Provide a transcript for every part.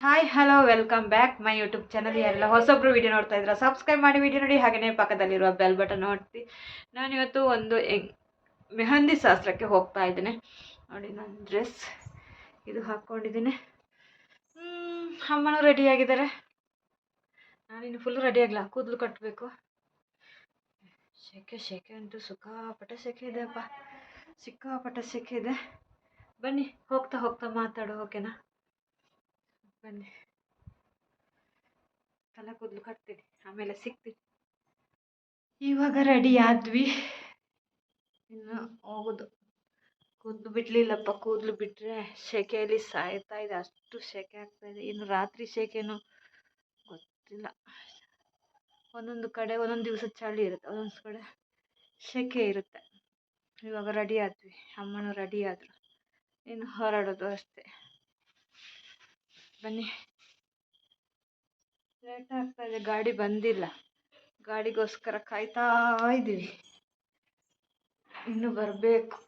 Hi hello welcome back my YouTube channel ಯಾರೆಲ್ಲ ಹೊಸೊಬ್ರು video ನೋಡ್ತಾ ಇದ್ರ ಸಬ್ಸ್ಕ್ರೈಬ್ ಮಾಡಿ ವಿಡಿಯೋ ನೋಡಿ. ಹಾಗೆಯೇ ಪಕ್ಕದಲ್ಲಿರುವ ಬೆಲ್ ಬಟನ್ ನೋಡ್ತಿ. ನಾನಿವತ್ತು ಒಂದು ಮೆಹಂದಿ ಶಾಸ್ತ್ರಕ್ಕೆ ಹೋಗ್ತಾ ಇದ್ದೇನೆ. ನೋಡಿ ನನ್ನ ಡ್ರೆಸ್ ಇದು ಹಾಕ್ಕೊಂಡಿದ್ದೀನಿ ಅಮ್ಮನೂ ರೆಡಿಯಾಗಿದ್ದಾರೆ ನಾನಿನ್ನು ಫುಲ್ ರೆಡಿ ಆಗಲ್ಲ ಕೂದಲು ಕಟ್ಟಬೇಕು ಸೆಕೆ ಸೆಕೆ ಅಂತೂ ಸಿಕ್ಕಾಪಟ್ಟೆ ಸೆಕೆ ಇದೆ ಅಪ್ಪ. ಸಿಕ್ಕಾಪಟ್ಟೆ ಸೆಕೆ ಇದೆ. ಬನ್ನಿ, ಹೋಗ್ತಾ ಹೋಗ್ತಾ ಮಾತಾಡು ಓಕೆನಾ ಬನ್ನಿ. ತಲೆ ಕೂದಲು ಕಟ್ತೀನಿ, ಆಮೇಲೆ ಸಿಗ್ತೀನಿ. ಇವಾಗ ರೆಡಿ ಆದ್ವಿ. ಇನ್ನು ಹೋಗೋದು. ಕೂದಲು ಬಿಡಲಿಲ್ಲಪ್ಪ, ಕೂದಲು ಬಿಟ್ಟರೆ ಸೆಕೆಯಲ್ಲಿ ಸಾಯ್ತಾ ಇದೆ, ಅಷ್ಟು ಸೆಕೆ ಆಗ್ತಾ ಇನ್ನು ರಾತ್ರಿ ಸೆಕೆನು ಗೊತ್ತಿಲ್ಲ. ಒಂದೊಂದು ಕಡೆ ಒಂದೊಂದು ದಿವಸ ಚಳಿ ಇರುತ್ತೆ, ಒಂದೊಂದು ಕಡೆ ಸೆಕೆ ಇರುತ್ತೆ. ಇವಾಗ ರೆಡಿ ಆದ್ವಿ, ಅಮ್ಮನೂ ರೆಡಿ ಆದರು. ಇನ್ನು ಹೊರಡೋದು ಅಷ್ಟೇ. ಬನ್ನಿ. ಲೇಟ್ ಆಗ್ತಾ ಇದೆ, ಗಾಡಿ ಬಂದಿಲ್ಲ. ಗಾಡಿಗೋಸ್ಕರ ಕಾಯ್ತಾ ಇದ್ದೀವಿ ಇನ್ನು ಬರಬೇಕು.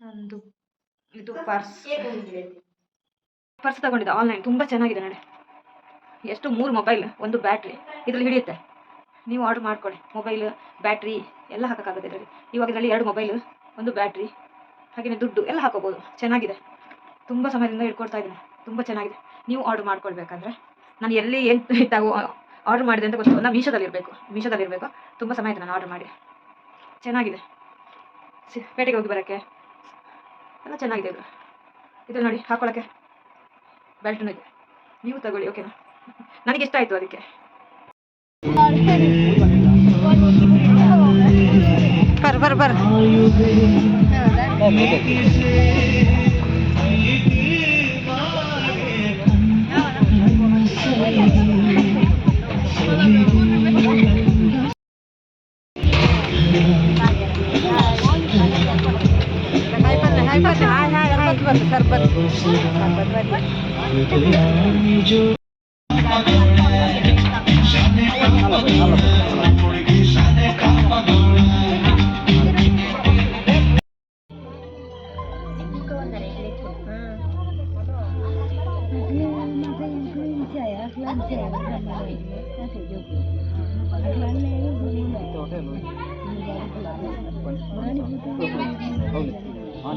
ನಂದು ಇದು ಪರ್ಸ್. ಪರ್ಸ್ ತಗೊಂಡಿದ್ದೆ ಆನ್ಲೈನ್ ತುಂಬ ಚೆನ್ನಾಗಿದೆ ನೋಡಿ ಎಷ್ಟು? ಮೂರು ಮೊಬೈಲ್ ಒಂದು ಬ್ಯಾಟ್ರಿ ಇದ್ರಲ್ಲಿ ಹಿಡಿಯುತ್ತೆ. ನೀವು ಆರ್ಡ್ರ್ ಮಾಡ್ಕೊಳ್ಳಿ. ಮೊಬೈಲ್ ಬ್ಯಾಟ್ರಿ ಎಲ್ಲ ಹಾಕೋಕ್ಕಾಗುತ್ತೆ ಇದರಲ್ಲಿ. ಇವಾಗ ಇದರಲ್ಲಿ ಎರಡು ಮೊಬೈಲ್ ಒಂದು ಬ್ಯಾಟ್ರಿ ಹಾಗೆಯೇ ದುಡ್ಡು ಎಲ್ಲ ಹಾಕೋಬೋದು. ಚೆನ್ನಾಗಿದೆ. ತುಂಬ ಸಮಯದಿಂದ ಹಿಡ್ಕೊಡ್ತಾ ಇದ್ದೀನಿ. ತುಂಬ ಚೆನ್ನಾಗಿದೆ. ನೀವು ಆರ್ಡರ್ ಮಾಡ್ಕೊಳ್ಬೇಕಾದ್ರೆ ನಾನು ಎಲ್ಲಿ ಏನು ತಾವು ಆರ್ಡ್ರ್ ಮಾಡಿದೆ ಅಂತ ಗೊತ್ತು ನಾನು ಮೀಶೋದಲ್ಲಿರಬೇಕು ಮೀಶೋದಲ್ಲಿರಬೇಕು ಮೀಶೋದಲ್ಲಿ ಇರಬೇಕು. ತುಂಬ ಸಮಯ ಇದೆ ನಾನು ಆರ್ಡ್ರ್ ಮಾಡಿ. ಚೆನ್ನಾಗಿದೆ. ಸಿ ಪೇಟೆಗೆ ಹೋಗಿ ಬರೋಕ್ಕೆ. ಎಲ್ಲ ಚೆನ್ನಾಗಿದೆ ಇದು ಇದು ನೋಡಿ ಹಾಕೊಳ್ಳೋಕ್ಕೆ ಬೆಲ್ಟ್ನೂ ಇದೆ. ನೀವು ತಗೊಳ್ಳಿ ಓಕೆನಾ ನನಗೆ ಇಷ್ಟ ಆಯಿತು ಅದಕ್ಕೆ. ಬರ್ ಬರ್ ಬರ್. Terima kasih.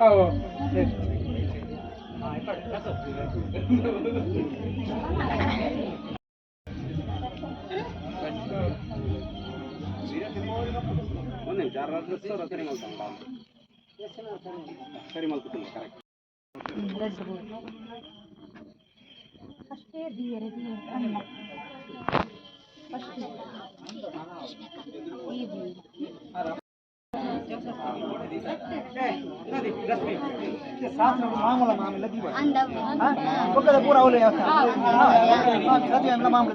Oh, నుంచి ఆరు రాత్రులు వస్తే సరి మలుతుంది సరి మలుతుంది కరెక్ట్ ಮಾಮೂಲ ಮಾಮೂಲ ಪಕ್ಕದ ಪೂರ ಅವಳು ಯಾವ ಮಾಮೂಲ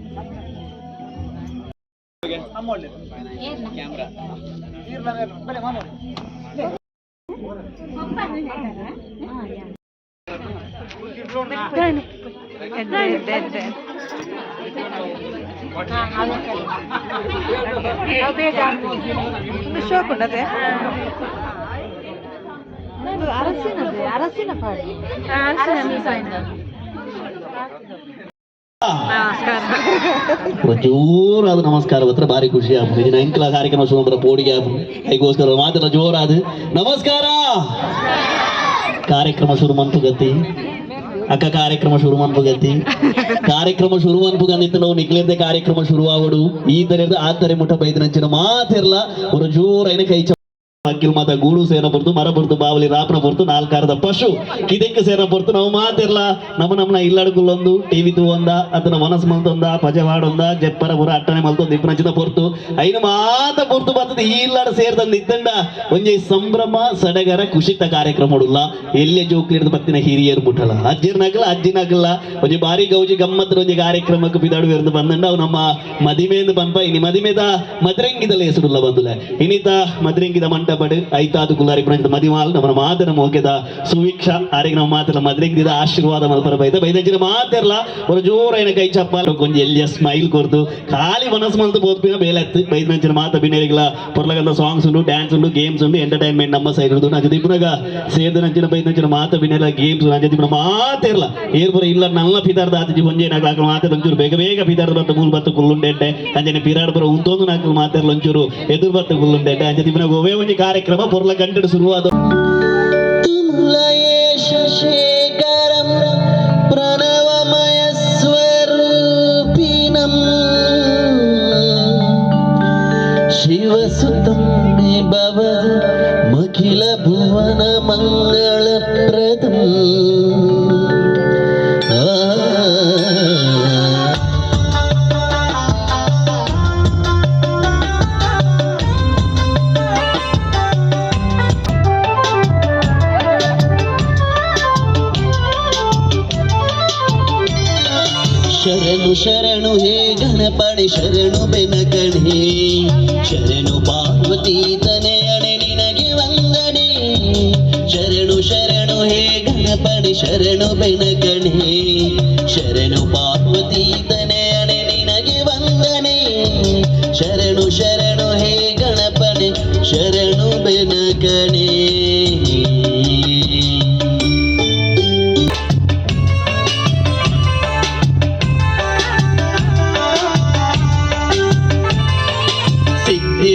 ಅಮ್ಮೋಳ್ಳಿ ಏರ್ನ ನೀರ್ಲ ಬಲೆ ಮಾಮೂಲಿ ಒಂದು ಶೋಕ್ ಉಂಟದೆ ಅರಸಿನದೆ ಅರಸಿನ ಪಾಡಿ ನಮಸ್ಕಾರ ಜೋರಾದ ನಮಸ್ಕಾರ. ಹತ್ರ ಭಾರಿ ಖುಷಿ ಆಗ್ಬೋದು ಇದು ಕಾರ್ಯಕ್ರಮ ಸುಮಾರು ಪೋಡಿಗೆ ಅದಕ್ಕೋಸ್ಕರ ಮಾತ್ರ ಜೋರಾದ. ನಮಸ್ಕಾರ. ಕಾರ್ಯಕ್ರಮ ಶುರು ಮಂತು ಗತಿ ಅಕ್ಕ ಕಾರ್ಯಕ್ರಮ ಶುರು ಮನ್ಪು ಗತಿ ಕಾರ್ಯಕ್ರಮ ಶುರು ಮನ್ಪು ಗಂದಿತ್ತು ನಾವು ನಿಕ್ಲಿಂದ ಕಾರ್ಯಕ್ರಮ ಶುರು ಆಗೋಡು ಈ ತರ ಆ ತರ ಮುಟ್ಟ ಬೈದಿನಂಚಿನ ಮಾತಿರ್ಲ. ಒಂದು ಜೋರೈನ ಕೈ ಅಕ್ಕಿಲ್ ಮಾತ ಗೂಡು ಸೇನ ಬರ್ತು ಮರ ಬರ್ತು ಬಾವಲಿ ರಾಪನ ಬರ್ತು ನಾಲ್ಕಾರದ ಪಶು ಕಿದಕ್ಕೆ ಸೇನ ಬರ್ತು ನಾವು ಮಾತಿರ್ಲ, ನಮ್ಮ ನಮ್ಮನ ಇಲ್ಲಡಗುಲ್ಲೊಂದು ಟಿವಿ ತು ಒಂದ ಅದನ್ನ ಮನಸ್ ಮಲ್ತೊಂದ ಪಜವಾಡೊಂದ, ಜಪ್ಪರ ಬುರ ಅಟ್ಟನೆ ಮಲ್ತೊಂದು ಇಪ್ಪನಂಚಿನ ಪೊರ್ತು. ಐನ ಮಾತ ಪೊರ್ತು ಬರ್ತದೆ, ಈ ಇಲ್ಲಡ ಸೇರ್ದಂದು ಇದ್ದಂಡ. ಒಂಜಿ ಸಂಭ್ರಮ, ಸಡಗರ ಖುಷಿತ ಕಾರ್ಯಕ್ರಮ ಉಡುಲ್ಲ. ಎಲ್ಲೇ ಜೋಕ್ಲಿಡ್ದು ಬತ್ತಿನ ಹಿರಿಯರು ಮುಟ್ಟಲ್ಲ ಅಜ್ಜಿರ್ನಾಗಲ್ಲ ಅಜ್ಜಿನಾಗಲ್ಲ ಒಂಜಿ ಬಾರಿ ಗೌಜಿ ಗಮ್ಮತ್ತಿನ ಒಂಜಿ ಕಾರ್ಯಕ್ರಮಕ್ಕೆ ಬಿದಾಡು ಎರ್ದು ಬಂದಂಡ. ಅವು ನಮ್ಮ ಮದಿಮೆಯಿಂದ ಬಂಪ, ಇನಿ ಮದಿಮೆದ ಮದ್ರಂಗಿದಲ್ಲಿ ಹೆಸರುಲ್ಲ ಬಂದುಲೆ. ಇನಿತ ಮದ್ರಂಗಿದ ಮಂಟಪಡು ಐತಾದು ಕುಲಾರಿ ಪುರಂಜದ ಮದಿಮಾಲ್ ನಮ್ಮ ಮಾತನ ಮೋಕೆದ ಸುವೀಕ್ಷ ಆರಿಗೆ ನಾವು ಮಾತಲ್ಲ ಮದ್ರಂಗಿದ ಆಶೀರ್ವಾದ ಮಲ್ಪರ ಬೈದ ಬೈದಂಚಿನ ಮಾತಿರ್ಲ ಒಂದು ಜೋರೈನ ಕೈ ಚಪ್ಪಾಲ ಕೊಂಚ ಎಲ್ಲಿಯ ಸ್ಮೈಲ್ ಕೊರ್ದು ಖಾಲಿ ಮನಸ್ಸು ಮಲ್ತು ಬೋದ್ಪಿನ ಬೇಲೆತ್ತು ಬೈದಂಚಿನ ಮಾತ ಬಿನೇರಿಗಳ ಪೊರ್ಲಗಂದ ಸಾಂಗ್ಸ್ ಉಂಡು ಡ್ಯಾನ್ಸ್ ಉಂಡು ಗೇಮ್ಸ್ ಉಂಡು ಎಂಟರ್ಟೈನ್ಮೆಂಟ್ ನಮ್ಮ ಸೈಡ್ ಇರುದು ನಜ ದಿಬ್ಬನಾಗ ಸೇದ ನಂಚಿನ ಬೈದಂಚಿನ ಮಾತ ಬಿನೇರ ಗೇಮ್ಸ್ ನಜ ದಿಬ್ಬನ ಮಾತಿರ್ಲ ಏರ್ಪುರ ಇಲ್ಲ ನಲ್ಲ ಪಿದಾರ್ದ ಆತಿಜಿ ಒಂಜೇನಾಗ ಆಕಳ ಮಾತ ಒಂಚೂರು ಬೇಗ ಬೇಗ ಪಿದಾರ್ದ ಬತ್ತ ಮೂಲ್ ಬತ್ತ ಕುಲ್ಲುಂಡೆಡ್ಡೆ ಅಂಜನೆ ಪಿರಾಡ್ ಬರ ಉಂತೊಂದು ನಾಲ್ಕು ಮಾತಿರ್ಲ ಒಂಚೂರು ಎದುರು ಬತ್ತ ಕುಲ್ಲುಂಡೆಡ್ಡೆ ಅಂಜ ದಿಬ್ಬನಾಗ ಒವೇ ಒಂಜಿ ಕಾರ್ಯಕ್ರಮ ಪೊರ್ಲ ಗಂಟೆಡು ಶುರುವಾದ ಶೇಖರಂ ಪ್ರಣವಮಯ ಸ್ವರೂಪಿಣಂ ಶಿವಸುತಂ ಭವ ಮಖಿಲ ಭುವನ ಮಂಗಳಪ್ರದಂ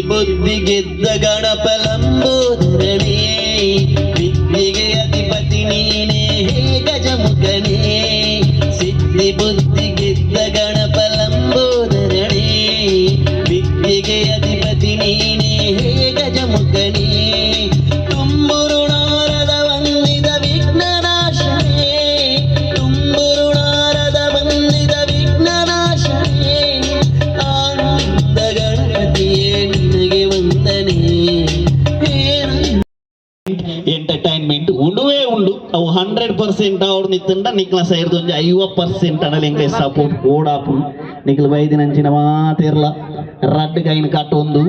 బొద్దిగిద్ద గణపలంబోధరణి ಪರ್ಸೆಂಟ್ ಅವ್ರು ನಿಂತ ನಿಕ್ಲಸ ಇರ್ತೊಂಜಿ ಐವತ್ತು ಪರ್ಸೆಂಟ್ ಅಡಲ್ ಎಂಕ್ಲೆ ಸಪೋರ್ಟ್ ಓಡಾಪು ನಿಕ್ಲು ಬೈದಿನ ಅಂಚಿನ ಮಾತಿರ್ಲ ರಡ್ ಕೈನ ಕಟ್ಟೊಂದು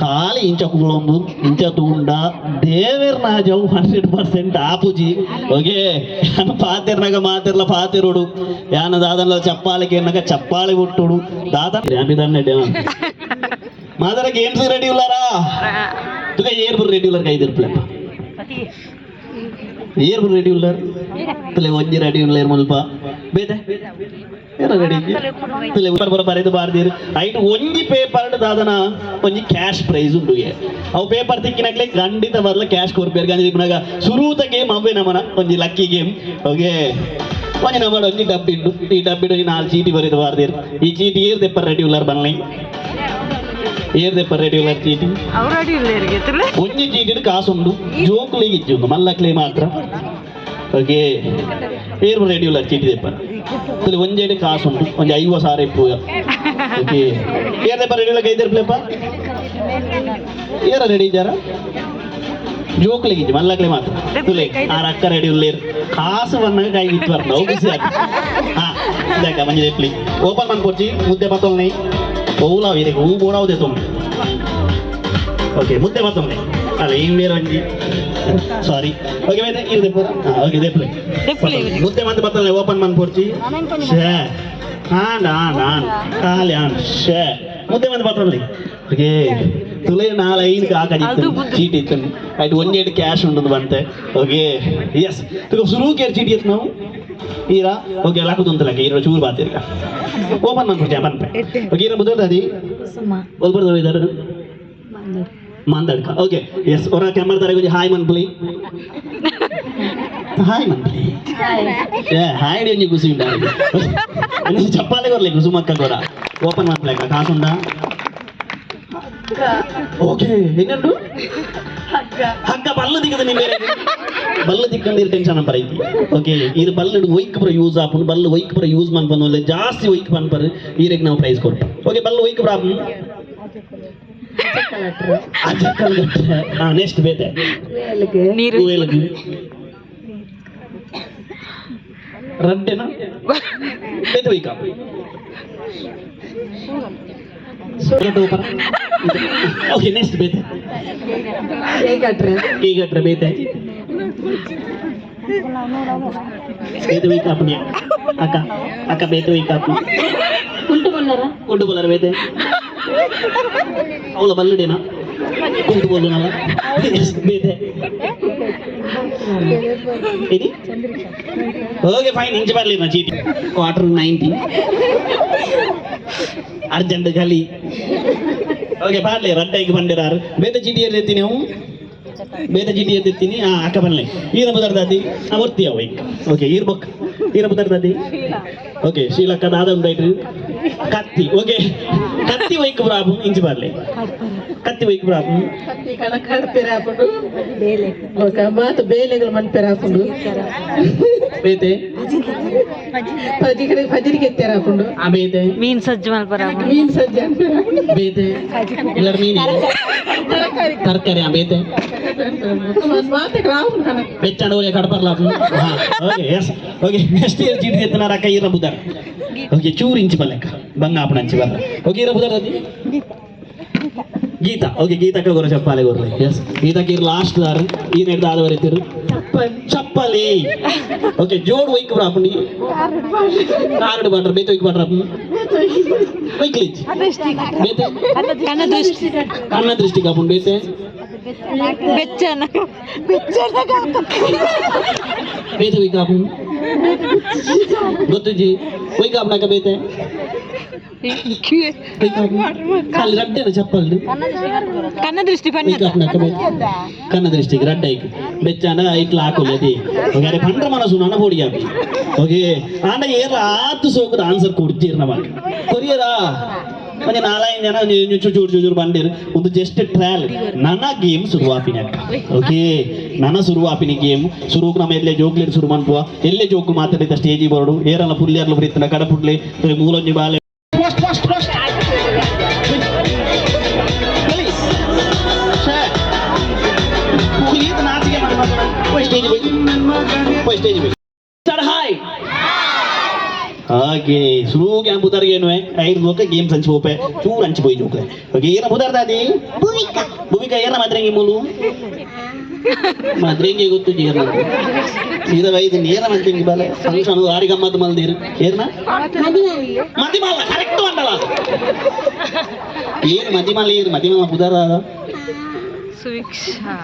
ಖಾಲಿ ಇಂಚ ಕೂಳೊಂದು ಇಂಚ ತೂಂಡ ದೇವೇರ್ ನಾಜವು ಹಂಡ್ರೆಡ್ ಪರ್ಸೆಂಟ್ ಆಪುಜಿ ಓಕೆ ಯಾನ ಪಾತಿರ್ನಾಗ ಮಾತಿರ್ಲ ಪಾತಿರುಡು ಯಾನ ದಾದನ್ಲ ಚಪ್ಪಾಳಿಗೆ ಏನಾಗ ಚಪ್ಪಾಳಿ ಹುಟ್ಟುಡು ದಾದ ಡ್ಯಾಮಿದನ್ನೆ మాదర గేమ్స్ రెడీ ఉన్నారా తుగా ఏర్పురు రెడీ ఉన్నారు ఐదు రూపాయలు ಏರ್ ರೆಡಿ ಉಲ್ಲ ತಲೆ ಒಂಜಿ ರೆಡಿ ಉಲ್ಲ ಏರ್ ಮಲ್ಪ ಬೇತೆ ಏನ ರೆಡಿ ತಲೆ ಉಪ್ಪರ್ ಬರ ಬರೆದು ಬಾರ್ದಿರು ಐಟ್ ಒಂಜಿ ಪೇಪರ್ ದಾದನ ಒಂಜಿ ಕ್ಯಾಶ್ ಪ್ರೈಸ್ ಉಂಡು ಏ ಅವು ಪೇಪರ್ ತಿಕ್ಕಿನಾಗ್ಲೆ ಖಂಡಿತ ಬರಲ ಕ್ಯಾಶ್ ಕೊರ್ಪೇರ್ ಗಾಂಧಿ ಇಪ್ಪನಾಗ ಸುರೂತ ಗೇಮ್ ಅವೇ ನಮನ ಒಂಜಿ ಲಕ್ಕಿ ಗೇಮ್ ಓಕೆ ಒಂಜಿ ನಮ್ಮ ಒಂಜಿ ಡಬ್ಬಿ ಇಂಡು ಈ ಡಬ್ಬಿಡು ಒಂಜಿ ನಾಲ್ಕು ಚೀಟಿ ಬರೆದು ಬಾರ್ದಿರು ಈ ಚೀಟಿ ಏರ್ ದೆಪ್ಪರ್ ರೆಡಿ ಉಲ್ಲರ್ ಬನ್ನಿ ಏರ್ ದೆಪ್ಪರ್ ರೆಡಿ ಉಲ್ಲರ್ ಚೀಟಿ ಒಂಜಿ ಚೀಟಿಡ್ ಕಾಸುಂಡು ಜೋಕುಲಿಗೆ ಇಜ್ಜುಂಡು ಮಲ್ಲಕ್ಲೆ ಮಾತ್ರ ಓಕೆ ಪೇರ್ ರೆಡಿ ಉಲ್ಲ ಚೀಟಿ ದೆಪ್ಪ ತಲೆ ಕಾಸು ಉಂಟು ಒಂಜಿ ಐವ ಸಾರ ಇಪ್ಪು ಏರ್ ದೆಪ್ಪ ರೆಡಿ ಉಲ್ಲ ಕೈದೆರ್ ಪ್ಲೇಪ ಏರ ರೆಡಿ ಇದ್ದಾರ ಗಿಜಿ ಮಲ್ಲಕ್ಲೆ ಮಾತ್ರ ತುಲೆ ಆ ಅಕ್ಕ ರೆಡಿ ಉಲ್ಲೇರ್ ಕಾಸು ಬಂದಾಗ ಕೈ ಇತ್ತು ಬರ್ತ ಹೋಗಿ ಹಾ ಇದಾಕ ಮಂಜಿ ದೇಪ್ಲಿ ಓಪನ್ ಮುದ್ದೆ ಬತ್ತೊಲ್ನಿ ಓಲಾವ್ ಇದೆ ಹೂ ಬೋಡಾವುದೇ ತುಂಬ ಓಕೆ ಮುದ್ದೆ ಮತ್ತೊಮ್ಮೆ ಅಲ್ಲ ಈ ಬೇರೆ ಒಂಜಿ ಸಾರಿ ಓಕೆ ಬೇರೆ ಇರ್ದೆ ಪೂರ ಹಾಂ ಓಕೆ ದೆಪ್ಲಿ ಮುದ್ದೆ ಮತ್ತೆ ಬತ್ತಲ್ಲ ಓಪನ್ ಮಾಡ್ಕೊಡ್ಚಿ ಶೇ ಹಾಂ ಹಾಂ ಹಾಂ ಖಾಲಿ ಹಾಂ ಶೇ ಮುದ್ದೆ ಮತ್ತೆ ಬತ್ತಲ್ಲಿ ಓಕೆ ತುಲೆ ನಾಳೆ ಐದು ಹಾಕಡಿತ್ತು ಚೀಟಿ ಇತ್ತು ಆಯ್ತು ಒಂದೆರಡು ಕ್ಯಾಶ್ ಉಂಟು ಬಂತೆ ಓಕೆ ಎಸ್ ತುಗ ಶುರು ಕೇರ್ ಚೀಟಿ ಇತ್ತು ನಾವು ಈರಾ ಓಕೆ ಲಾಕುದು ಅಂತ ಲೆಕ್ಕ ಈರ ಚೂರು ಬಾತಿರ್ಗ ಓಪನ್ ಮಾಡ್ಕೊಡ್ತೀಯ ಬಂತೆ ಓಕೆ ಈರ ಬುದ್ಧಿ ಒಲ್ಬರ್ದು ಇದ್ದಾರೆ ಮಾತಾಡ್ಕ ಓಕೆ ಎಸ್ ಹೊರ ಕ್ಯಾಮರಾ ತಾರೆ కొంచెం హాయ్ మన్పులి హాయ్ మన్పులి ఏ హాయ్ అని కూసి ఉండాలి అని చెప్పాలి కొరలే కుసుమక్క కూడా ఓపెన్ మన్పులేక కాకుండా ఓకే ఏంటంటు ಹಗ್ಗ ಬಲ್ಲ ದಿಕ್ಕದ ನಿಮ್ಮ ಬಲ್ಲ ದಿಕ್ಕಂದಿರ ಟೆನ್ಷನ್ ಅಂಪರ ಐತಿ ಓಕೆ ಇದು ಬಲ್ಲಡು ಒಯ್ಕ್ ಪರ ಯೂಸ್ ಆಪುಂಡು ಬಲ್ಲ ಒಯ್ಕ್ ಪರ ಯೂಸ್ ಮನ್ಪನ ಜಾಸ್ತಿ ಒಯ್ಕ್ ಪನ್ಪರ್ ಈರೆಗ್ ನಾವು ಪ್ರೈಸ್ ಕೊಟ್ಟು ಓಕೆ ಬಲ್ಲ ಒಯ್ಕ್ ಪರ ಅಜಕ್ಕಲ್ ಗಟ್ರೆ ಹಾ ನೆಕ್ಸ್ಟ್ ಬೇತೆ ನೀರು ರಡ್ಡೆನ ಬೇತೆ ಒಯ್ಕ ಓಕೆ ನೆಕ್ಸ್ಟ್ ಬೇತೆ ಈ ಗಟ್ರೆ ಬೇತೆ ಬೇತೆ ಅಪ್ಪನಿ ಅಕ್ಕ ಅಕ್ಕ ಬೇತೆ ಉಂಟು ಬಲ್ಲರ ಉಂಟು ಬಲ್ಲರ ಬೇತೆ ಅವಳ ಬಲ್ಲಡೇನಾ ಕುಂಟು ಬೋಲುನಲ್ಲ ಬೇತೆ ఇది ఓకే ఫైన్ ఇంచు పర్లేదు నా చీటి క్వార్టర్ నైన్టీ అర్జెంట్ ఖాళీ ಓಕೆ ಪಾಡ್ಲಿ ರಡ್ಡೈಗೆ ಬಂದಿರಾರು ಬೇತ ಚೀಟಿ ಎತ್ತಿ ನೀವು ಬೇತ ಚೀಟಿ ಎತ್ತೀನಿ ಆ ಅಕ್ಕ ಬನ್ನಿ ಈರ ಬದರ್ದಾದಿ ಆ ಒತ್ತಿ ಅವ ಓಕೆ வீரபுதர் நதி ஓகே ஸ்ரீலங்கா நாதம் ரைட்டு கத்தி ஓகே கத்தி வைக்கு பிராபம் இஞ்சி பார்லே கத்தி வைக்கு பிராபம் கத்தி கணக்காட பேராப்புண்டு ஓகே மாத்து பேலைகள் மண் பேராப்புண்டு பேத்தே ಭಜಿಗೆ ಭಜಿಗೆ ಎತ್ತಾರ ಹಾಕೊಂಡು ಬೇದೆ ಮೀನ್ ಸಜ್ಜು ಮಲ್ಪರ ಮೀನ್ ಸಜ್ಜು ಬೇದೆ ಇಲ್ಲ ಮೀನ್ ತರಕಾರಿ ಬೇದೆ ಬೆಚ್ಚಂಡ ಹೋಗಿ ಕಡಪರ್ಲ ಓಕೆ ನೆಕ್ಸ್ಟ್ ಇಯರ್ ಚೀಟಿ ಎತ್ತನಾರ ಅಕ್ಕ ಇರ ಬುಧಾರ ಓಕೆ ಚೂರು ಇಂಚಿ ಬಲ್ಲೆಕ್ಕ ಬಂಗಾಪಣ ಹಂಚಿ ಬರ್ರ ಓಕೆ ಇರ ಬುಧಾರ ಗೀತ ಓಕೆ ಗೀತಕ್ಕ ಗೊರ ಚಪ್ಪಾಲೆ ಗೊರ್ಲೆ ಎಸ್ ಗೀತಕ್ಕೆ ಇರ್ ಲಾಸ್ಟ್ ದಾರ ಈ ನೆಡ್ದ ಆದವರಿತ್ತಿರು ಚಪ್ಪಲಿ ಓಕೆ ಜೋಡ್ ವೈಕ್ ಬರಾಪುಂಡಿ ಆರಡು ಬಾಟ್ರ ಬೇತ ವೈಕ್ ಬಾಟ್ರ ವೈಕ್ಲಿಚ್ ಬೇತೆ ಕನ್ನ ದೃಷ್ಟಿ ಕನ್ನ ದೃಷ್ಟಿ ಕಾಪುಂಡು ಬೇತೆ ಬೆಚ್ಚನ ಬೇತೆ ವೈಕ್ ಆಪುಂಡು ಗೊತ್ತು ಜಿ ವೈಕ್ ಆಪಣಕ ಬೇತೆ ఖాళీ రడ్డేనా చెప్పాలి కన్న దృష్టి పని కన్న దృష్టికి రడ్డైకి బెచ్చాన ఇట్లా ఆకోలేదు ఓకే పండ్ర మనసు నన్న పొడి అవి ఓకే ಆಂಡ ಏರ ಆತು ಸೋಕದ ಆನ್ಸರ್ ಕೊಡ್ತೀರಿ ನಮಗೆ ಕೊರಿಯರಾ ಮತ್ತೆ ನಾಲ್ಕು ಜನ ನೀವು ಚೂಚೂರು ಚೂಚೂರು ಬಂದಿರು ಒಂದು ಜಸ್ಟ್ ಟ್ರಯಲ್ ನನ್ನ ಗೇಮ್ ಶುರುವಾಪಿನ ಓಕೆ ನನ್ನ ಶುರುವಾಪಿನ ಗೇಮ್ ಶುರುಕ್ ನಮ್ಮ ಎಲ್ಲೇ ಜೋಕ್ಲೇಟ್ ಶುರು ಮಾಡ್ಬುವ ಎಲ್ಲೇ ಜೋಕು ಮಾತಾಡಿದ ಸ್ಟೇಜಿ ಬೋರ್ಡು ಏರಲ್ಲ ಪುಲ್ಲಿಯರ್ಲು ಬರೀತನ ಕಡಪುಡ್ಲಿ ಮೂಲೊಂಜಿ ಬಾಲೆ ಸ್ಟೇಜ್ ಹೋಗಿ ಸ್ಟೇಜ್ ಹೋಗಿ ಸರ್ ಹಾಯ್ ಹಾಗೆ ಶುರು ಕ್ಯಾಂಪ್ ಉದಾರಿಗೆ ಐದು ಹೋಗ ಗೇಮ್ ಹಂಚಿ ಹೋಪೆ. ಚೂರು ಹಂಚಿ ಹೋಯ್ ಜೋಕ್ಲೆ ಓಕೆ ಏನ ಉದಾರ್ದಾದಿ ಭೂಮಿಕಾ. ಏನ ಮಾತ್ರಂಗಿ ಮೂಲು? ಮಾತ್ರಂಗಿ ಗೊತ್ತು ಏನ ಸೀದಾ ವೈದ್ಯ ಏನ ಮಾತ್ರಂಗಿ ಬಾಲೆ? ಫಂಕ್ಷನ್ ಆರಿ ಗಮ್ಮತ್ ಮಲ್ದಿರು. ಏನ ಮದಿಮಾಲ ಕರೆಕ್ಟ್ ಮಂಡಲ ಏನು ಮದಿಮಾಲ ಏನು ಮದಿಮಾಲ ಉದಾರ ಸುವಿಕ್ಷಾ.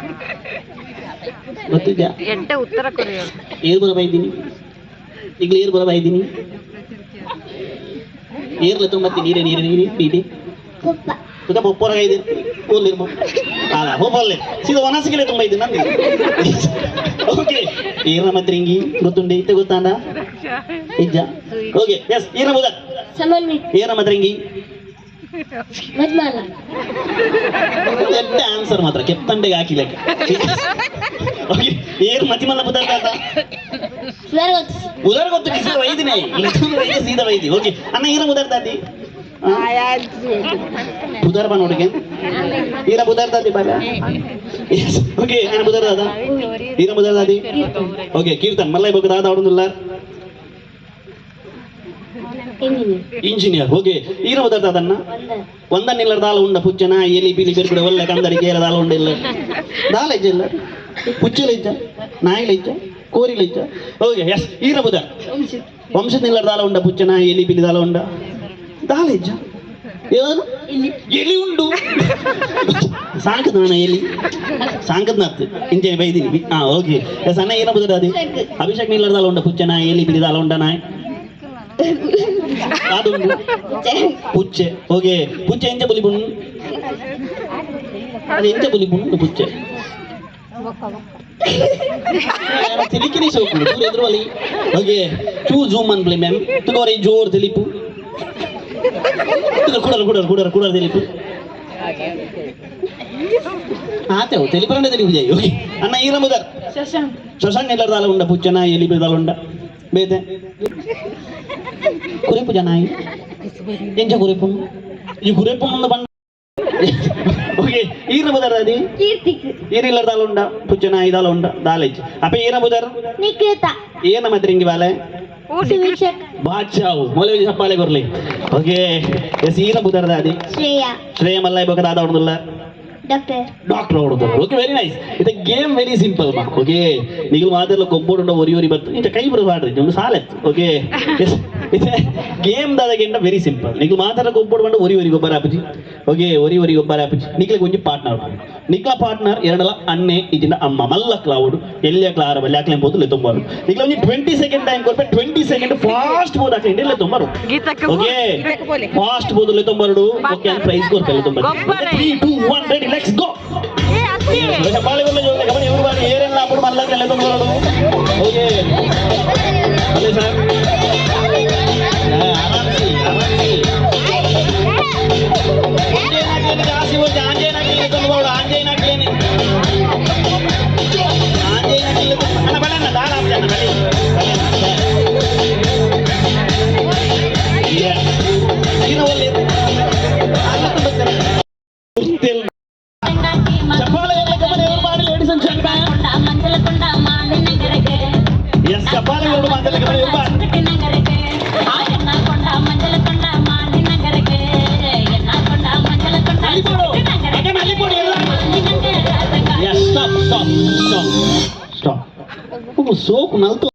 ಗೊತ್ತಿದ್ಯಾ ಎಂಟೆ ಉತ್ತರ ಕೊರಿಯೋದು ಏರ್ ಬರ ಬೈದಿನಿ ಈಗಲೇ ಏರ್ ಬರ ಬೈದಿನಿ ಏರ್ಲ ತುಂಬತ್ತಿ ನೀರೇ ನೀರೇ ನೀರಿ ಬೀಟಿ ತುದ ಬೊಪ್ಪೊರಗ ಇದೆ. ಓಲಿರ್ಮ ಅಲ್ಲ ಹೋಗಲ್ಲೇ ಸೀದಾ ಒಣಸಿಗೆಲೆ ತುಂಬ ಇದೆ ನಂಗೆ ಓಕೆ ಏರ್ನ ಮತ್ರಿಂಗಿ ಗೊತ್ತುಂಡೆ ಇತ್ತೆ ಗೊತ್ತಾಂಡ ಇಜ್ಜ. ಓಕೆ ಎಸ್ ಏನ ಬುದ ಏನ ಮತ್ರಿಂಗಿ ಎಡ್ಡ ಆನ್ಸರ್ ಮಾತ್ರ ಕೆತ್ತಂಡೆಗೆ ಹಾಕಿಲ್ಲ ಓಕೆ ಏರ್ ಮತಿಮಲ್ಲ ಬುದಾರ್ದ ಉದರ ಗೊತ್ತು ಸೀದಾ ವೈದಿನೇ ಸೀದಾ ವೈದಿ ಓಕೆ ಅಣ್ಣ ಏನು ಉದಾರ್ದಾದಿ ತಾತಿ ಬಾ ನೋಡಿಗೆ. ಈರ ಬುಧರ್ ದಾದಿ ಬಾಬಾ ಓಕೆ ಏನ ಬುಧರ್ ದಾದ ಈರ ಬುಧರ್ ದಾದಿ ಓಕೆ ಕೀರ್ತನ್ ಮಲ್ಲೈ ಬಗ್ಗೆ ದಾದ ಅವಡುದಿಲ್ಲ ಇಂಜಿನಿಯರ್ ಹೋಗಿ. ಈಗ ಓದತ್ತ ಅದನ್ನ? ಒಂದನ್ನಿಲ್ಲ ದಾಲ ಉಂಡ ಪುಚ್ಚನ ಎಲಿ ಬಿಲಿ ಕೂಡ ಒಳ್ಳೆ ಕಂದರಿ ಕೇರ ದಾಲ ಉಂಡ ಇಲ್ಲ. ದಾಲ ಇಜ್ಜ ಇಲ್ಲ. ಪುಚ್ಚಲ ಇಜ್ಜ ನಾಯಿಲ ಇಜ್ಜ ಕೋರಿಲ ಇಜ್ಜ ಹೋಗಿ ಎಸ್ ಈರ ಬುಧ ವಂಶದ ದಾಲ ಉಂಡ ಪುಚ್ಚನ ಎಲಿ ಬಿಲಿ ದಾಲ ಉಂಡ. ದಾಲ ಇಜ್ಜ ಏನು ಎಲಿ. ಉಂಡು. ಸಾಂಕದ ನಾನು ಎಲಿ. ಸಾಂಕದ ನತ್ತು ಇಂಚೆ ಬೈದಿನಿ. ಹಾ ಓಕೆ ಸಣ್ಣ ಅಣ್ಣ ಏನ ಬುಧ ಅದೇ? ಅಭಿಷೇಕ್. ನಿಲ್ಲ ದಾಲ ಉಂಡ ಪುಚ್ಚನ ಎಲಿ ಬಿಲಿ ದಾಲ ಉಂಡ ನಾಯ್. காதுங்கு பூச்சை ஓகே பூச்சை எந்த புலி பொண்ணு அது எந்த புலி பொண்ணு இந்த பூச்சை ತಿಳಿಕಿನಿ ಶೋಕು ದೂರ ಎದುರಲ್ಲಿ ಓಕೆ ಚೂ ಜೂಮ್ ಅನ್ಬ್ಲಿ ಮ್ಯಾಮ್ ತುಗೋರಿ ಜೋರ್ ತಿಳಿಪು ಕೂಡರ್ ಕೂಡರ್ ಕೂಡರ್ ಕೂಡರ್ ತಿಳಿಪು ಆತೇವು ತಿಳಿಪರಣ್ಣ ತಿಳಿಪು ಜೈ ಓಕೆ ಅಣ್ಣ ಈರ ಮುದರ್ ಶಶಾಂಕ್ ಶಶಾಂಕ್ ಎಲ್ಲರದಾಲ ಉಂಡ ಪುಚ್ಚನ ಎಲಿಬೆದಾಲ ಉಂಡ ಬೇತೆ ಕುರಿಪು ಜನ ಎಂಚ ಕುರಿಪು ಈ ಬುದರ್ ಅದಿ? ಈರಿಲ್ಲ ದಾಲ ಉಂಡ ಪುಚ್ಚನ ಐದಾಲ ಉಂಡ ದಾಲೇಜ್ ಅಪ್ಪ ಬುದರ್ ನಿಖಿತ ಏನ ಮಾತ್ರ ಹಿಂಗಿ ಬಾಲೆ? ಸುವಿಶಕ್ ಬಾಚಾವು ಮೊಲೆ ಸಪ್ಪಾಲೆ ಓಕೆ ಎಸ್ ಈರ ಬುದರ್ ದಾದಿ ಶ್ರೇಯಾ. ಶ್ರೇಯ ಮಲ್ಲ ಇವಾಗ ದಾದ ಹೊಡೆದಿಲ್ಲ ಡಾಕ್ಟರ್ ಡಾಕ್ಟರ್ ಹೊಡೆದು ಓಕೆ ವೆರಿ ನೈಸ್ ಇದು ಗೇಮ್ ವೆರಿ ಸಿಂಪಲ್ ಮಾ ಓಕೆ ನೀವು ಮಾತೆಲ್ಲ ಕೊಬ್ಬೊಂಡ ಒರಿ ಒರಿ ಬತ್ತು ಇಂಚ ಕೈ ಬರಬಾಡ್ರಿ ಒಂದು ಸಾಲ ಓಕೆ ಇದು ಗೇಮ್ ದಾದಗಿಂತ ವೆರಿ ಸಿಂಪಲ್ ನೀವು ಮಾತಾಡ ಕೊಬ್ಬೊಡು ಬಂಡ ಒರಿ ಒರಿ ಗೊಬ್ಬರ ಆಪುಜಿ ಓಕೆ ಒರಿ ಒರಿ ಗೊಬ್ಬರ ಆಪುಜಿ ನಿಕ್ಲೆ ಕೊಂಚ ಪಾರ್ಟ್ನರ್ ನಿಖಾ ಪಾರ್ಟ್ನರ್ ಎರಡಲ ಅಣ್ಣೆ ಇಜಿನ ಅಮ್ಮ ಮಲ್ಲ ಕ್ಲೌಡ್ ಎಲ್ಲಿಯ ಕ್ಲಾರ ಬಲ್ಲಿ ಹಾಕ್ಲೇನ್ ಬೋದು ಲೆತ್ತೊಂಬರು ನಿಖಲ ಒಂಜಿ ಟ್ವೆಂಟಿ ಸೆಕೆಂಡ್ ಟೈಮ್ ಕೊರ್ಪೆ ಟ್ವೆಂಟಿ ಸೆಕೆಂಡ್ ಫಾಸ್ಟ್ ಬೋದು ಹಾಕ್ಲೇನ್ ಲೆತ್ತೊಂಬರು ಓಕೆ ಫಾಸ್ಟ್ ಬೋದು ಲೆತ್ತೊಂಬರು ಓಕೆ ಅಲ್ಲಿ ಪ್ರೈಸ್ ಕೊರ್ಪೆ ಲೆತ್ತೊಂಬರು three two one ready let's go చెప్పాలి ఊళ్ళో చూడండి కాబట్టి ఎవరు వాళ్ళు ఏరేళ్ళు అప్పుడు మళ్ళీ వెళ్ళేదొంగరాడు okay sir soco na altura.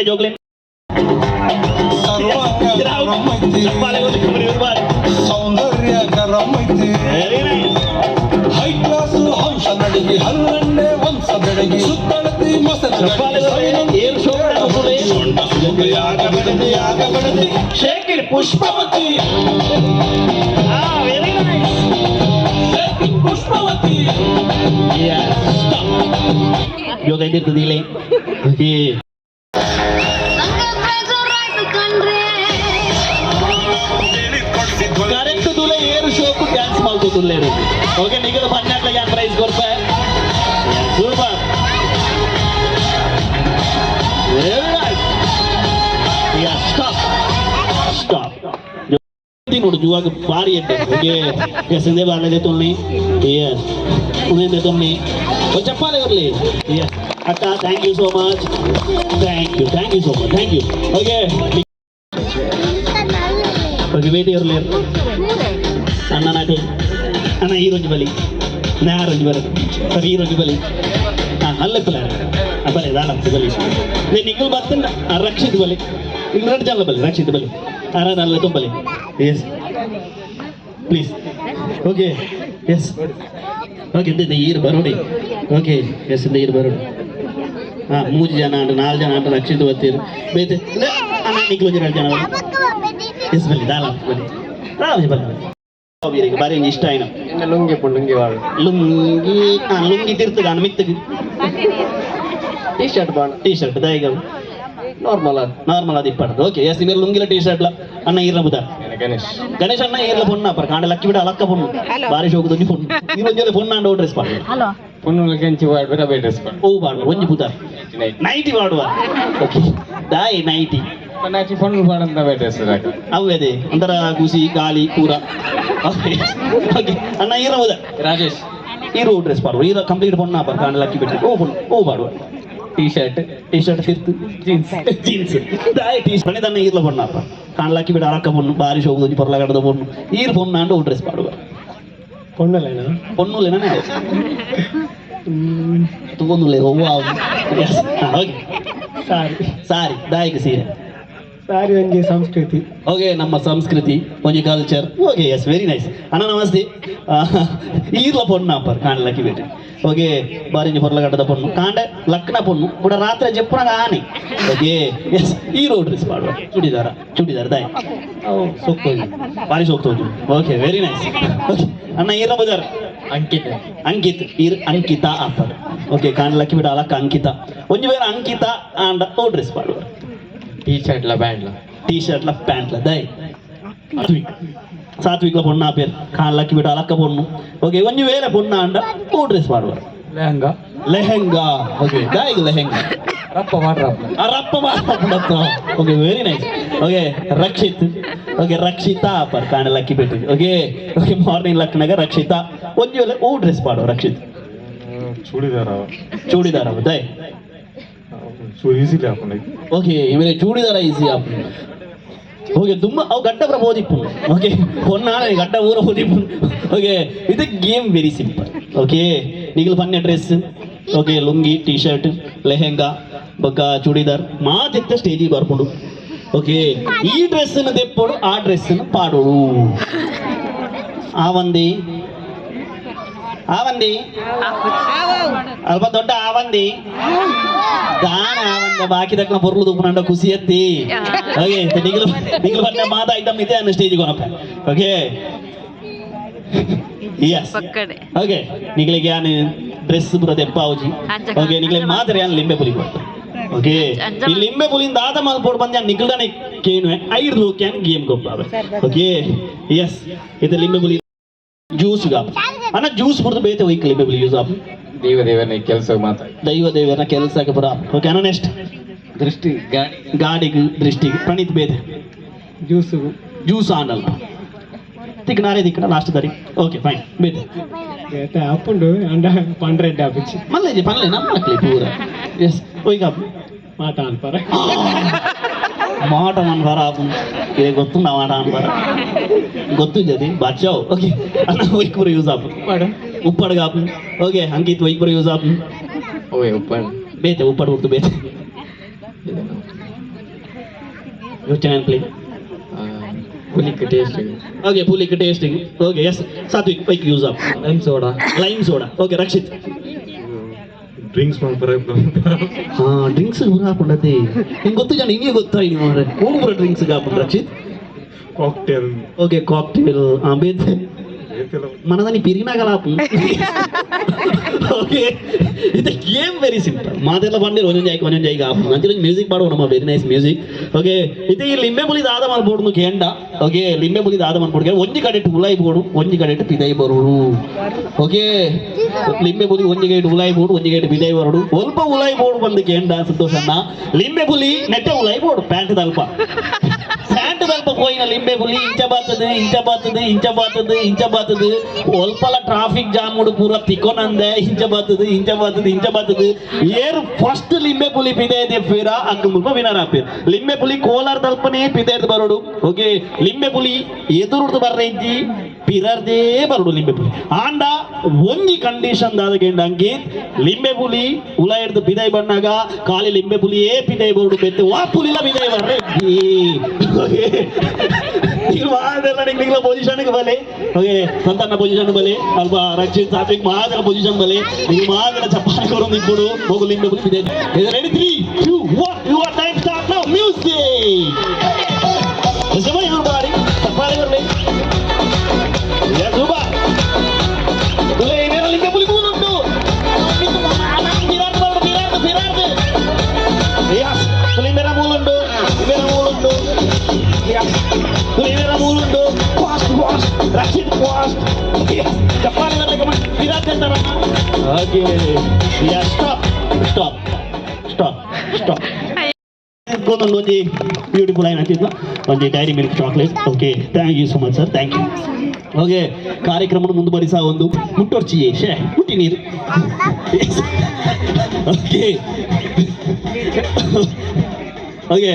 కింద పడలే జోకులేని చెప్పాలి ಸೌಂದರ್ಯಕರಮೈತಿ వెరీ నైస్ ಹೈ ಕ್ಲಾಸ್ ಹಂಸ ನಡಿಗೆ ಹಲ್ಲಂಡೆ ವಂಶ ಬೆಡಗಿ ಸುತ್ತಳತಿ ಮೊಸರು చెప్పాలి ఏం షో ಯಾಗಬಡತಿ ಯಾಗಬಡತಿ షేక్ పుష్పవతి వెరీ నైస్ ಪುಷ್ಪವತಿ ಯೋಗ ಇದ್ದಿರ್ತದಿಲ್ಲ గుర్తుండలేడు ఓకే నీకు పడినట్లుగా ప్రైజ్ గొప్ప సూపర్ जुआ के बाहर ये ये ये संदे बाहर ले तुमने ये उन्हें दे तुमने और चप्पा ले कर ले ये अच्छा thank you so much thank you thank you so much thank you okay okay wait your layer अन्ना नाटी అన్న ఈ రోజు బలి నా ఆ రోజు బలి సరే ఈ రోజు బలి ಅಲ್ಲಪ್ಪಲ್ಲ ಬಲೆ ದಾಳಂತ ಬಲಿ నేను ನಿಂಗಲ್ ಬರ್ತೀನಿ ರಕ್ಷಿತ್ ಬಲಿ ಇಲ್ಲಿ ಎರಡು ಜನ ಬಲಿ ರಕ್ಷಿತ್ ಬಲಿ ಅರ ಅಲ್ಲ ತುಂಬಲಿ yes please okay yes okay ಇಂದ ಈರು ಬರೋಡಿ ಓಕೆ ಎಸ್ ಇಂದ ಈರು ಬರೋಡಿ ಹಾ ಮೂರು ಜನ ಅಂಟು ನಾಲ್ಕು ಜನ ಅಂಟು ರಕ್ಷಿತ ಬರ್ತೀರಿ ಬೇತೆ ಇಲ್ಲ, ಅಣ್ಣ ನಿಕ್ಲು ಒಂಜಿ ಎರಡು ಜನ ಎಸ್ ಬನ್ನಿ ದಾಲ ಬನ್ನಿ ರಾಜಿ ಬನ್ನಿ ಅವರಿಗೆ ಬಾರಿ ಒಂಜಿ ಇಷ್ಟ ಆಯ್ನ ಲುಂಗಿ ಲುಂಗಿ ವಾಡು ಲುಂಗಿ ಹಾ ಲುಂಗಿ ತಿರ್ತಗ ಅಣ್ಣ ಮಿತ್ತಗ ಟೀ ಶರ್ಟ್ ಬಾಣ ಟೀ ಶರ್ಟ್ ದಯಗ ನಾರ್ಮಲ್ ಅದು. ನಾರ್ಮಲ್ ಅದು ಇಪ್ಪತ್ತು ಓಕೆ ಎಸ್ మీరు ಲುಂಗಿಲ ಟೀ ಶರ್ಟ್ಲ ಅಣ್ಣ ಈರ್ಲ ಬುದ ಗಣೇಶ್. ಗಣೇಶ್ ಅಣ್ಣ ಈರ್ಲ ಪೊಣ್ಣ ಪರ ಕಾಂಡ ಲಕ್ಕಿ ಬಿಡ ಅಲಕ್ಕ ಪೊಣ್ಣು ಬಾರಿ ಶೋಕದ ಒಂಜಿ ಪೊಣ್ಣು ಈ ಒಂಜಿ ಪೊಣ್ಣ ಅಂಡ ಡ್ರೆಸ್ ಪಾಡು ಪುಣ್ಣು ಕೆಂಚಿ ಬೇರೆ ಬೇರೆ ಡ್ರೆಸ್ ಬಾಣ ಓ ಬಾಡು ಒಂಜಿ ಬುದ ನೈಟಿ ಮಾಡುವ. ಓಕೆ ದಾಯಿ పెనాచి పండ్లు పాడంతా పెట్టేస్తారు అవి అదే అంతర కూసి గాలి కూర అన్న ఈర ಹೋದ ರಾಜೇಶ್ ಈರು ಡ್ರೆಸ್ ಪಾಡು ಈರ ಕಂಪ್ಲೀಟ್ ಪೊಣ್ಣ ಪರ್ ಕಾಣಲ ಅಕ್ಕಿ ಬಿಟ್ಟು ಓ ಪೊಣ್ಣ ಓ ಪಾಡುವ ಟೀ ಶರ್ಟ್ ಟೀ ಶರ್ಟ್ ತಿರ್ತು ಜೀನ್ಸ್ ಜೀನ್ಸ್ ದಾಯ ಟೀ ಶರ್ಟ್ ತನ್ನ ಈರ್ಲ ಪೊಣ್ಣಪ್ಪ ಕಾಣಲ ಅಕ್ಕಿ ಬಿಡ ಅರಕ ಪೊಣ್ಣು ಬಾರಿ ಶೋಭ ದೊಂಜಿ ಪೊರ್ಲ ಕಡದ ಪೊಣ್ಣು ಈರ್ ಪೊಣ್ಣ ಅಂಡ್ ಓ ಡ್ರೆಸ್ ಪಾಡುವ ಪೊಣ್ಣಲೇನ ಪೊಣ್ಣುಲೇನ ತಗೊಂಡುಲೇ ಹೂವು ಸಾರಿ ಸಾರಿ ದಾಯಕ ಸೀರೆ ಸಾರಿ ಸಂಸ್ಕೃತಿ. ಓಕೆ ನಮ್ಮ ಸಂಸ್ಕೃತಿ ಒಂಜಿ culture okay yes very nice ಅಣ್ಣ ನಮಸ್ತೆ. ಈರ್ಲ ಪೊಣ್ಣು ಅಪ್ಪರ್ ಕಾಣ್ಲಕ್ಕಿ ಬೇಟೆ ಓಕೆ ಬಾರಿಂಜಿ ಹೊರಲಗಡ್ಡದ ಪೊಣ್ಣು ಕಾಂಡೆ ಲಕ್ನ ಪೊಣ್ಣು ಕೂಡ ರಾತ್ರಿ ಜಪ್ಪುನಾಗ ಆನೆ. ಓಕೆ ಎಸ್ ಈ ರೋಡ್ ಡ್ರೆಸ್ ಮಾಡುವ. ಚುಡಿದಾರ ಚುಡಿದಾರ ದಾಯ್ ಸೊಕ್ತೋಗಿ ಬಾರಿ ಸೊಕ್ತೋಗಿ ಓಕೆ ವೆರಿ ನೈಸ್ ಓಕೆ ಅಣ್ಣ ಈರ್ಲ ಬಜಾರ್? ಅಂಕಿತ. ಅಂಕಿತ್ ಇರ್ ಅಂಕಿತ ಆಪರ್ ಓಕೆ ಕಾಣ್ಲಕ್ಕಿ ಬಿಡ ಅಲಕ್ಕ ಅಂಕಿತ. ಒಂಜಿ ಬೇರೆ ಅಂಕಿತ ಆಂಡ ಓ ಡ್ರೆಸ್ ಮಾಡುವ. ಟೀ ಶರ್ಟ್ಲ ಬ್ಯಾಂಡ್ಲ ಟೀ ಶರ್ಟ್ಲ ಪ್ಯಾಂಟ್ಲ ದೈ ಸಾತ್ವಿಕ್ ಸಾತ್ವಿಕ್ಲ ಪೊಣ್ಣ ಪೇರ್ ಕಾಣ್ಲಕ್ಕಿ ಬಿಡ ಅಲಕ್ಕ ಪೊಣ್ಣು ಓಕೆ ಒಂಜಿ ಬೇರೆ ಪೊಣ್ಣ ಆಂಡ ಓ ಡ್ರೆಸ್ ಮಾಡುವ ಲೆಹಂಗ ಲೆಹೆಂಗಾ ಓಕೆ ದಾಯಿಗ್ ಲೆಹೆಂಗಾ ರಪ್ಪ ರಪ್ಪ ಅರಪ್ಪ ಮಾತಾಡ್ತ okay very nice okay Rakshith okay Rakshitha per ಕಾಣಲಕ್ಕಿ ಬಿಟ್ಟು ಓಕೆ ಓಕೆ ಮಾರ್ನಿಂಗ್ ಲಕ್ನಾಗ ರಕ್ಷಿತಾ ಒಂಜಿ ವೇಳೆ ಓ ಡ್ರೆಸ್ ಪಾಡು ರಕ್ಷಿತ್ ಚೂಡಿದಾರ ಚೂಡಿದಾರ ದಯ್ ಈಸಿಲಿ ಹಾಕೊಂಡೆ ಓಕೆ ಇವರೇ ಚೂಡಿದಾರ ಈಸಿ ಆಪ್ ಓಕೆ ತುಂಬ ಅವು ಗಡ್ಡ ಓದಿಪ್ಪು ಓಕೆ ಹೊನ್ನಾಣ ಗಡ್ಡ ಊರ ಓದಿಪ್ಪು ಓಕೆ ಇದು ಗೇಮ್ ವೆರಿ ಸಿಂಪಲ್ ಓಕೆ ನೀಗಲು ಪನ್ನೆ dress okay lungi T shirt lehenga ಬೊಕ್ಕ ಚೂಡಿದಾರ್ ಮಾತಿತ್ತ ಸ್ಟೇಜಿಗೆ ಬರ್ಕೊಂಡು ಓಕೆ ಈ ಡ್ರೆಸ್ಸನ್ನು ತೆಪ್ಪೋಡು ಆ ಡ್ರೆಸ್ಸನ್ನು ಪಾಡೋಡು ಆವಂದಿ ಆವಂದಿ? ಅಲ್ಪ ದೊಡ್ಡ ಆವಂದಿ? ದಾನ ಆವಂದ ಬಾಕಿ ತಕ್ಕ ಬೊರ್ಲು ದುಪ್ಪನಂಡ ಖುಷಿ ಎತ್ತಿ. ಓಕೆ ನಿಗಲು ನಿಗಲು ಬಂದ ಮಾತ ಐಟಮ್ ಇದೆ ಅನ್ನ ಸ್ಟೇಜ್ ಹೋನಪ್ಪ. ಓಕೆ? ಯಸ್ ಓಕೆ ನಿಗಳಿಗೆ ಯಾನ್ ಡ್ರೆಸ್ ಬುರ ತೆಪ್ಪ ಅವಜಿ ಓಕೆ ನಿಗಲೆ ಮಾತ್ರ ಯಾನ್ ಲಿಂಬೆ ಪುಲಿ ಕೊಟ್ಟು ಓಕೆ ಈ ಲಿಂಬೆ ಪುಲಿಂದ ಆದ ಮಲ್ಪೋಡ್ ಬಂದ ಯಾನ್ ನಿಗಲ್ದಾನೆ ಕೇನು ಐದು ಲೋಕ ಯಾನ್ ಗೇಮ್ ಗೊಬ್ಬಾವೆ ಓಕೆ ಎಸ್ ಇದು ಲಿಂಬೆ ಪುಲಿ ಜ್ಯೂಸ್ ಗಾಪ್ ಅಣ್ಣ ಜ್ಯೂಸ್ ಬುರ್ದು ಬೇತೆ ವೈಕಲ್ ಬೇಬಲ್ ಯೂಸ್ ಆಪ್ ದೈವ ದೇವನ ಕೆಲಸ ಮಾತ್ರ ದೈವ ದೇವನ ಕೆಲಸಕ್ಕೆ ಬರ. ಓಕೆ ಅಣ್ಣ ನೆಕ್ಸ್ಟ್ ದೃಷ್ಟಿ ಗಾಡಿ. ಗಾಡಿಗೆ ದೃಷ್ಟಿಗೆ ಪ್ರಣೀತ್ ಬೇದೆ ಜ್ಯೂಸು. ಜ್ಯೂಸ್ ಆಂಡಲ್ಲ ತಿಕ್ಕನಾರೇ ತಿಕ್ಕನ ಲಾಸ್ಟ್ ದಾರಿ. ಓಕೆ ಫೈನ್ ಬೇದೆ ಅಪ್ಪುಂಡು ಅಂಡ ಪಂಡ್ರೆಡ್ ಆಪಿಚ್ಚಿ ಮಲ್ಲೇಜಿ ಪನ್ಲೆ ನಮ್ಮ ಮಕ್ಳಿ ಪೂರ. ಎಸ್ ಒಯ್ಗ ಮಾಟ ಅನ್ಬಾರ ಆಪುನ್ ಇದೆ ಗೊತ್ತುಂಡ ಮಾಟ ಅನ್ಬಾರ ಗೊತ್ತಿದೆ ಬಾಚಾವ್ ಓಕೆ ಅಣ್ಣ ವೈಕ್ಪುರ ಯೂಸ್ ಆಪುನ್ ಮಾಡ ಉಪ್ಪಡ್ಗ ಆಪುನ್ ಓಕೆ ಅಂಕಿತ್ ವೈಕ್ಪುರ ಯೂಸ್ ಆಪುನ್ ಓಯ್ ಉಪ್ಪಡ್ ಬೇತೆ ಉಪ್ಪಡ್ ಉರ್ದು ಬೇತೆ ಯೋಚನೆ ಅನ್ಪ್ಲಿ ಪುಲಿಕ್ ಟೇಸ್ಟಿಂಗ್ ಓಕೆ ಪುಲಿಕ್ ಟೇಸ್ಟಿಂಗ್ ಓಕೆ ಎಸ್ ಸಾತ್ವಿಕ್ ವೈಕ್ ಯೂಸ್ app lime soda lime soda okay Rakshith drinks ಮಾಡ್ತಾರೆ ಹಾ ಡ್ರಿಂಕ್ಸ್ ಬರ ಹಾಕೊಂಡತಿ ನಿಂಗೆ ಗೊತ್ತು ಜನ ನಿಮಗೆ ಗೊತ್ತಾ ನೀವು ಹೋಗು ಬರ ಡ್ರಿಂಕ್ಸ್ ಹಾಕೊಂಡು ರಕ್ಷಿತ್. ಕಾಕ್ಟೇಲ್ ಓಕೆ ಕಾಕ್ಟೇಲ್ ಆ మనదని పెరిగినా కలాపు ఓకే ఇది గేమ్ వెరీ సింపుల్ ಮಾತೆಲ್ಲ ಬಂದಿರ, ಒಂದೊಂದು ಜಾಯ್ಕೆ ಒಂದೊಂದು ಜಾಯ್ಕೆ ಆಫ್ ಮ್ಯೂಸಿಕ್ ಪಾಡು ನಮ್ಮ ವೆರಿ ನೈಸ್ ಮ್ಯೂಸಿಕ್ ಓಕೆ ಇದು ಈ ಲಿಂಬೆ ಮುಲಿದ ಆದ ಮಾಡ್ಬೋದು ಕೇಂಡ. ಓಕೆ ಲಿಂಬೆ ಮುಲಿದ ಆದ ಮಾಡ್ಬೋದು ಒಂಜಿ ಕಡೆ ಉಲಾಯಿ ಬೋಡು ಒಂಜಿ ಕಡೆ ಪಿದಾಯಿ ಬರುಡು. ಓಕೆ ಲಿಂಬೆ ಪುಲಿ ಒಂಜಿ ಗೈಡ್ ಉಲಾಯಿ ಬೋಡು ಒಂಜಿ ಗೈಡ್ ಬಿದಾಯಿ ಬರುಡು. ಒಲ್ಪ ಉಲಾಯಿ ಬೋಡು ಬಂದು ಕೇಂಡ ಸಂತೋಷಣ್ಣ ಲಿಂಬೆ ಪುಲಿ ನೆಟ್ಟ ಉಲಾಯಿ ಬೋಡು ಪ್ಯಾಂಟ್ ತಲ್ಪ ಪ್ಯಾಂಟ್ ಸ್ವಲ್ಪ ಹೋಯಿನ ಲಿಂಬೆ ಗುಲಿ ಇಂಚ ಬಾತದು ಇಂಚ ಬಾತದು ಇಂಚ ಬಾತದು ಇಂಚ ಬಾತದು ಒಲ್ಪಲ ಟ್ರಾಫಿಕ್ ಜಾಮ್ ಹುಡು ಪೂರ ತಿಕ್ಕೊಂಡೆ ಇಂಚ ಬಾತದು ಇಂಚ ಬಾತದು ಇಂಚ ಬಾತದು ಏರು ಫಸ್ಟ್ ಲಿಂಬೆ ಪುಲಿ ಪಿದೆ ಫೀರ ಅಂಕ ಮುಲ್ಪ ವಿನರ್ ಆಗ್ತೀರ ಲಿಂಬೆ ಪುಲಿ ಕೋಲಾರ ತಲ್ಪನೆ ಪಿದೆ ಬರೋಡು ಓಕೆ ಲಿಂಬೆ ಪುಲಿ ಎದುರು ಬರ್ರೈತಿ ಪಿರರ್ದೇ ಬರೋಡು ಲಿಂಬೆ ಪುಲಿ. ಆಂಡ ಒಂಜಿ ಕಂಡೀಷನ್ ದಾದಗೆಂಡ ಅಂಕಿತ್ ಲಿಂಬೆ ಪುಲಿ ಉಲ ಹಿಡ್ದು ಬಿದೈ ಬಣ್ಣಾಗ, ಖಾಲಿ ಲಿಂಬೆ ಪುಲಿಯೇ ಪಿದೈ ಬೋರ್ಡು ಬೆತ್ತೆ ವಾ ಪುಲಿಲ ಬಿದೈ ಬರ್ರೆ ನಿಕ್ಲಿಲ್ಲ ಪೊಸಿಷನ್ಗೆ ಬಲೆ. ಓಕೆ, ಸಂತಾನ ಪೊಸಿಷನ್ ಬಲೆ. ಅಲ್ಪ ರಕ್ಷಿತ್ ಮಾದರ ಪೊಸಿಷನ್ ಬಲೆ. ಲಿಂಬೆಪುಲಿ ಮ್ಯೂಸಿಕ್ ಒಂಜಿ ಬ್ಯೂಟಿಫುಲ್ ಆಗಿ ಹಾಕಿದ್ಲು ಒಂಜಿ Dairy Milk chocolate okay thank you so much sir thank you okay ಕಾರ್ಯಕ್ರಮ ಮುಂದುವರಿಸ ಒಂದು ಮುಟ್ಟೋರ್ಚಿ ಶೇ ಮುಟ್ಟಿ ನೀರು ಓಕೆ ಓಕೆ